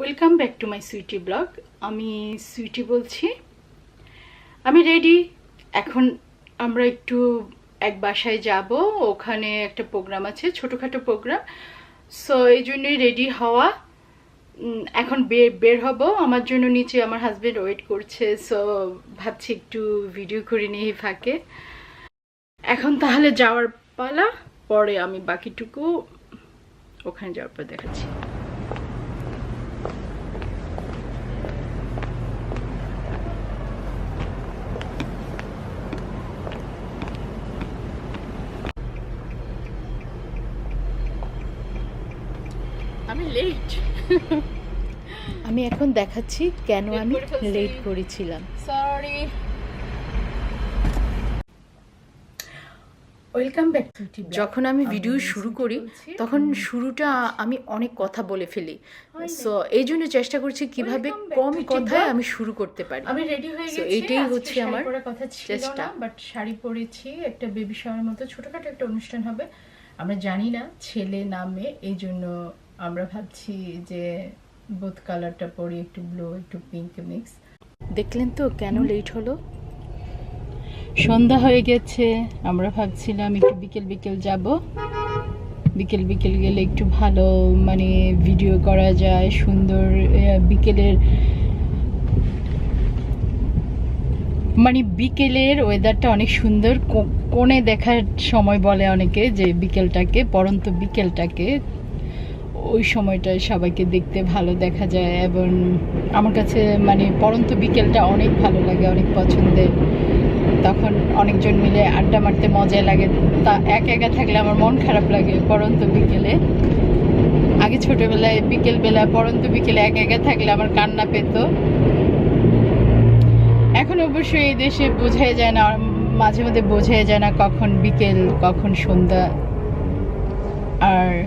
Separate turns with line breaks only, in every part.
Welcome back to my Sweety blog আমি সুইটি বলছি। আমি রেডি এখন আমরা একটু এক বাসায় যাব। ওখানে একটা প্রোগ্রাম আছে, ছোটোখাটো প্রোগ্রাম সো এই জন্যই রেডি হওয়া। এখন বের বের হব। আমার জন্য নিচে আমার হাজবেন্ড ওয়েট করছে। সো ভাবছি একটু ভিডিও করে নিয়ে ফাঁকে। এখন তাহলে যাওয়ার পালা। পরে আমি বাকিটুকু ওখানে যাওয়ার পর দেখাচ্ছি। আমি লেট
আমি এখন দেখাচ্ছি কেন আমি লেট করেছিলাম।
সরি ওয়েলকাম ব্যাক টু
যখন আমি ভিডিও শুরু করি তখন শুরুটা আমি অনেক কথা বলে ফেলি। সো এই জন্য চেষ্টা করছি কীভাবে কম কথায় আমি শুরু করতে পারি।
আমি রেডি হয়ে গেছি।
এইটাই হচ্ছে আমার
কথা
চেষ্টা।
বাট শাড়ি পরেছি। একটা বেবি শাওয়ার মতো ছোটখাটো একটা অনুষ্ঠান হবে। আমরা জানি না ছেলে না মেয়ে এই জন্য আমরা ভাবছি যে বোথ কালারটা পরি, একটু ব্লু একটু পিঙ্ক মিক্স
দেখলেন তো কেন লেট হলো?
সন্ধ্যা হয়ে গেছে, আমরা ভাবছিলাম একটু বিকেল বিকেল যাব। বিকেল বিকেল গেলে একটু ভালো মানে ভিডিও করা যায়, সুন্দর বিকেলের মানে বিকেলের ওয়েদারটা অনেক সুন্দর। কোণে দেখার সময় বলে অনেকে যে বিকেলটাকে, পরন্ত বিকেলটাকে। ওই সময়টায় সবাইকে দেখতে ভালো দেখা যায় এবং আমার কাছে মানে পরন্ত বিকেলটা অনেক ভালো লাগে, অনেক পছন্দের। তখন অনেকজন মিলে আড্ডা মারতে মজা লাগে। তা এক একা থাকলে আমার মন খারাপ লাগে পরন্ত বিকেলে। আগে ছোটোবেলায় বিকেলবেলা পরন্ত বিকেলে এক একা থাকলে আমার কান্না পেত। এখন অবশ্যই এই দেশে বোঝাই যায় না, মাঝে মধ্যে বোঝাই যায় না কখন বিকেল, কখন সন্ধ্যা। আর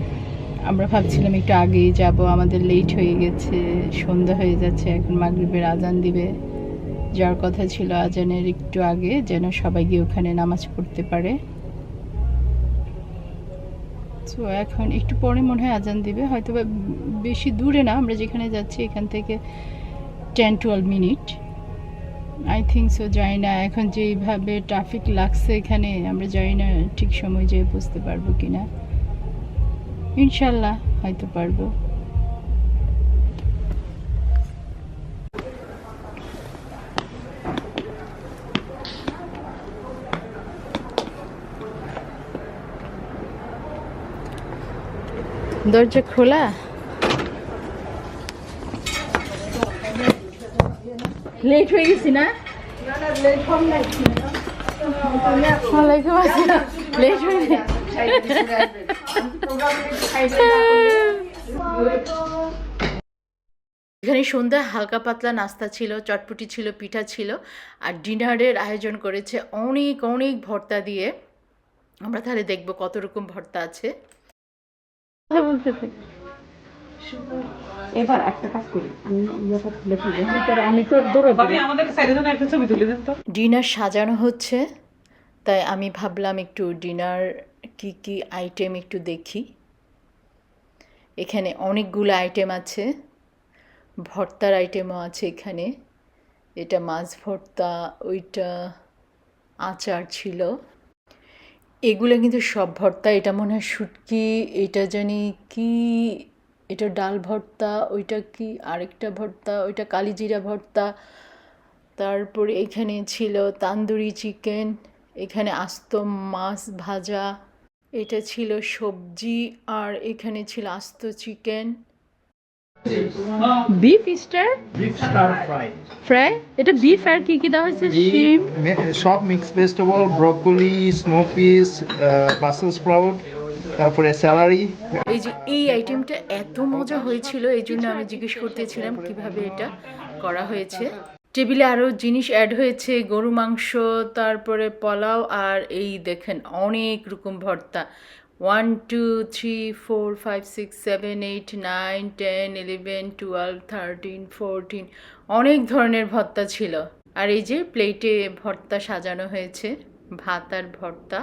আমরা ভাবছিলাম একটু আগেই যাব, আমাদের লেট হয়ে গেছে, সন্ধ্যা হয়ে যাচ্ছে, এখন মাগরিবের আজান দিবে। যাওয়ার কথা ছিল আজানের একটু আগে, যেন সবাই গিয়ে ওখানে নামাজ পড়তে পারে। তো এখন একটু পরে মনে হয় আজান দিবে হয়তো বেশি দূরে না, আমরা যেখানে যাচ্ছি এখান থেকে ten twelve minute I think so যাই না, এখন যেইভাবে ট্রাফিক লাগছে এখানে, আমরা যাই না ঠিক সময় যেয়ে বুঝতে পারব কি না ইনশাল্লাহ হয়তো পারব। দরজা খোলা? লেট হয়ে গেছি না? লেট হয়ে
এখানে সন্ধ্যায় হালকা পাতলা নাস্তা ছিল চটপটি ছিল পিঠা ছিল আর ডিনারের আয়োজন করেছে অনেক অনেক ভর্তা দিয়ে। আমরা তাহলে দেখব কত রকম ভর্তা আছে।
বলতে
এবার একটা কাজ করি। আমি ইয়েটা তুলে ফেলি। ভিতরে আমি তো দৌড়ে
ভাবি আমাদের সাইডে জন্য একটা ছবি তুলে দিন তো।
ডিনার সাজানো হচ্ছে তাই আমি ভাবলাম একটু ডিনার কি কি আইটেম একটু দেখি। এখানে অনেকগুলো আইটেম আছে। ভর্তার আইটেমও আছে এখানে। এটা মাছ ভর্তা, ওইটা আচার ছিল। এগুলো কিন্তু সব ভর্তা। এটা মনে হয় শুটকি, এটা জানি কি, এটা ডাল ভর্তা, ওইটা কি আরেকটা ভর্তা, ওইটা কালিজিরা ভর্তা। তারপরে এখানে ছিল তান্দুরি চিকেন এখানে আস্ত মাছ ভাজা। এটা ছিল সবজি আর এখানে ছিল আস্ত চিকেন।
বিফ স্টার ফ্রাই এটা বিফ আর কি কি দেওয়া হয়েছে? শিম
সব mix vegetable broccoli snow peas brussels sprout তারপরে স্যালারি
এই যে এই আইটেমটা এত মজা হয়েছিল এই জন্য আমি জিজ্ঞেস করতেছিলাম কীভাবে এটা করা হয়েছে। টেবিলে আরও জিনিস অ্যাড হয়েছে, গরু, মাংস, তারপরে পোলাও আর এই দেখেন অনেক রকম ভর্তা। One two three four five six seven eight nine ten eleven twelve thirteen fourteen অনেক ধরনের ভর্তা ছিল। আর এই যে প্লেটে ভর্তা সাজানো হয়েছে, ভাত আর ভর্তা।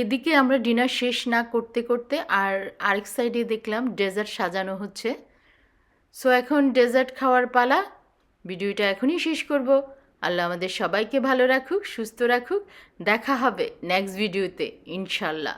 এদিকে আমরা ডিনার শেষ না করতে করতে আর আরেক সাইডে দেখলাম ডেজার্ট সাজানো হচ্ছে।
সো এখন ডেজার্ট খাওয়ার পালা। ভিডিওটা এখনই শেষ করব। আল্লাহ আমাদের সবাইকে ভালো রাখুক, সুস্থ রাখুক। দেখা হবে নেক্সট ভিডিওতে ইনশাল্লাহ